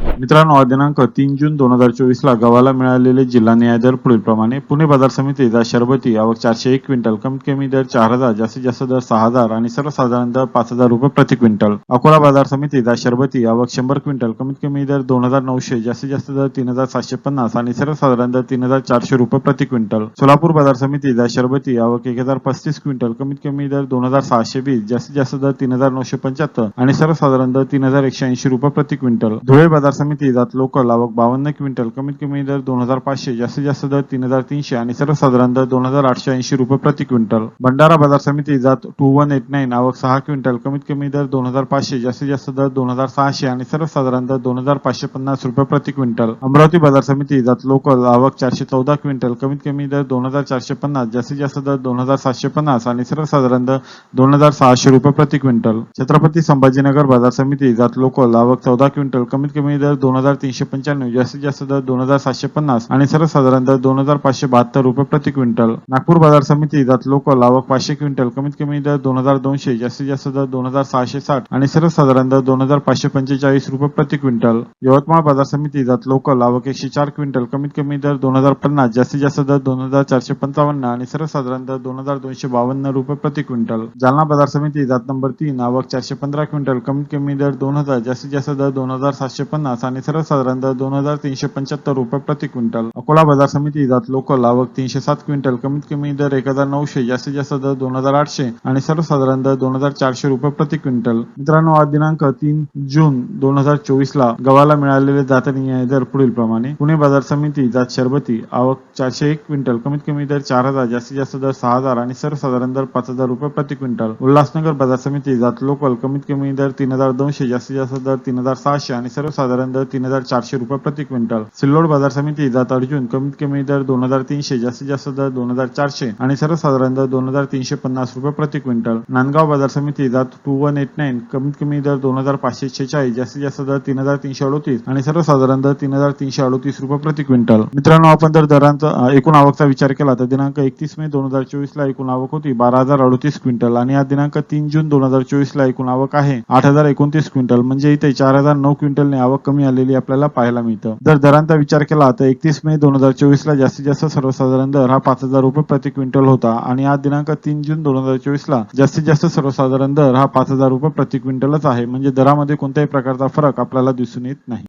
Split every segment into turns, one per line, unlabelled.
मित्रांनो दिनांक तीन जून दोन हजार चोवीस ला गव्हाला मिळालेले जिल्हा न्याय दर पुढीलप्रमाणे पुणे बाजार समितीचा शरबती आवक चारशे एक क्विंटल कमीत कमी दर चार हजार जास्तीत जास्त दर सहा हजार आणि सर्वसाधारण दर पाच हजार रुपये प्रति क्विंटल. अकोला बाजार समितीचा शरबती आवक शंभर क्विंटल कमीत कमी दर दोन हजार नऊशे जास्तीत जास्त दर तीन हजार सातशे पन्नास आणि सर्वसाधारण दर तीन हजार चारशे रुपये प्रति क्विंटल. सोलापूर बाजार समितीचा शरबती आवक एक हजार पस्तीस क्विंटल कमीत कमी दर दोन हजार सहाशे वीस जास्तीत जास्त दर तीन हजार नऊशे पंच्याहत्तर आणि सर्वसाधारण दर तीन हजार एकशे ऐंशी रुपये प्रति क्विंटल. धुळे बाजार बाजार समिती जात लोकल आवक बावन्न क्विंटल कमीत कमी दर दोन हजार पाचशे जास्तीत जास्त दर तीन हजार तीनशे आणि सर्वसाधारण दर दोन हजार आठशे ऐंशी रुपये प्रति क्विंटल. भंडारा बाजार समिती जात टू वन एट नाईन आवक सहा क्विंटल कमीत कमी दर दोन हजार पाचशे जास्तीत जास्त दर दोन हजार सहाशे आणि सर्वसाधारण दर दोन हजार पाचशे पन्नास रुपये प्रति क्विंटल. अमरावती बाजार समिती जात लोकल आवक चारशे चौदा क्विंटल कमीत कमी दर दोन हजार चारशे पन्नास जास्तीत जास्त दर दोन हजार सातशे पन्नास आणि सर्वसाधारण दर दोन हजार सहाशे रुपये प्रति क्विंटल. छत्रपती संभाजीनगर बाजार समिती जात लोकल आवक चौदा क्विंटल कमीत कमी कमी दर दोन हजार तीनशे पंच्याण्णव जास्तीत जास्त दर दोन हजार सातशे पन्नास आणि सर्वसाधारण दर दोन हजार पाचशे बहात्तर रुपये प्रति क्विंटल नागपूर बाजार समिती जात लोकल आवक पाचशे क्विंटल कमीत कमी दर दोन हजार दोनशे जास्तीत जास्त दर दोन हजार सहाशे साठ आणि सर्वसाधारण दर दोन हजार पाचशे पंचेचाळीस रुपये प्रति क्विंटल यवतमाळ बाजार समिती जात लोकल आवक एकशे चार क्विंटल कमीत कमी दर दोन हजार पन्नास जास्तीत जास्त दर दोन हजार चारशे पंचावन्न आणि सर्वसाधारण दर दोन हजार दोनशे बावन्न रुपये प्रति क्विंटल जालना बाजार समिती जात नंबर तीन आवक चारशे पंधरा क्विंटल कमीत कमी दर दोन हजार जास्तीत जास्त दर दोन हजार सातशे पन्नास आणि सर्वसाधारण दर दोन हजार तीनशे पंच्याहत्तर रुपये प्रति क्विंटल. अकोला बाजार समिती जात लोकल आवक तीनशे सात क्विंटल. कमीत कमी दर एक हजार नऊशे जास्तीत जास्त दर दोन हजार आठशे आणि सर्वसाधारण दर दोन हजार चारशे रुपये प्रति क्विंटल. मित्रांनो आज दिनांक तीन जून दोन हजार चोवीस ला गव्हाला मिळालेले जातनी दर पुढील प्रमाणे. पुणे बाजार समिती जात शरबती आवक चारशे एक क्विंटल. कमीत कमी दर चार हजार जास्तीत जास्त दर सहा हजार आणि सर्वसाधारण दर पाच हजार रुपये प्रति क्विंटल. उल्हासनगर बाजार समिती जात लोकल कमीत कमी दर तीन हजार दोनशे जास्तीत जास्त दर तीन हजार सहाशे आणि सर्वसाधारण दर तीन हजार चारशे रुपये प्रति क्विंटल. सिल्लोड बाजार समिती जात अर्जुन कमीत कमी दर दोन हजार तीनशे जास्तीत जास्त दर दोन हजार चारशे आणि सर्वसाधारण दर दोन हजार तीनशे पन्नास रुपये प्रति क्विंटल. नांदगाव बाजार समिती जात टू वन एट नाईन कमीत कमी दर दोन हजार पाचशे शेचाळीस जास्तीत जास्त दर तीन हजार तीनशे अडोतीस आणि सर्वसाधारण दर तीन हजार तीनशे अडोतीस रुपये प्रति क्विंटल. मित्रांनो आपण जर दरांचा एकूण आवकचा विचार केला तर दिनांक एकतीस मे दोन हजार चोवीस ला एकूण आवक होती बारा हजार अडोतीस क्विंटल आणि आज दिनांक तीन जून दोन हजार चोवीस ला एकूण आवक आहे आठ हजार एकोणतीस क्विंटल. म्हणजे इथे चार हजार नऊ क्विंटलने आवक कमी आलेली आपल्याला पाहायला मिळतं. जर दरांचा विचार केला तर एकतीस मे दोन हजार चोवीस ला जास्तीत जास्त सर्वसाधारण दर हा पाच हजार रुपये प्रति क्विंटल होता आणि आज दिनांक तीन जून दोन हजार चोवीस ला जास्तीत जास्त सर्वसाधारण दर हा पाच हजार रुपये प्रति क्विंटलच आहे. म्हणजे दरामध्ये कोणत्याही प्रकारचा फरक आपल्याला दिसून येत नाही.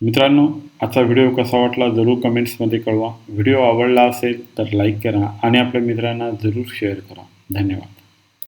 मित्रांनो आजचा व्हिडिओ कसा वाटला जरूर कमेंट्समध्ये कळवा. व्हिडिओ आवडला असेल तर लाईक करा आणि आपल्या मित्रांना जरूर शेअर करा. धन्यवाद.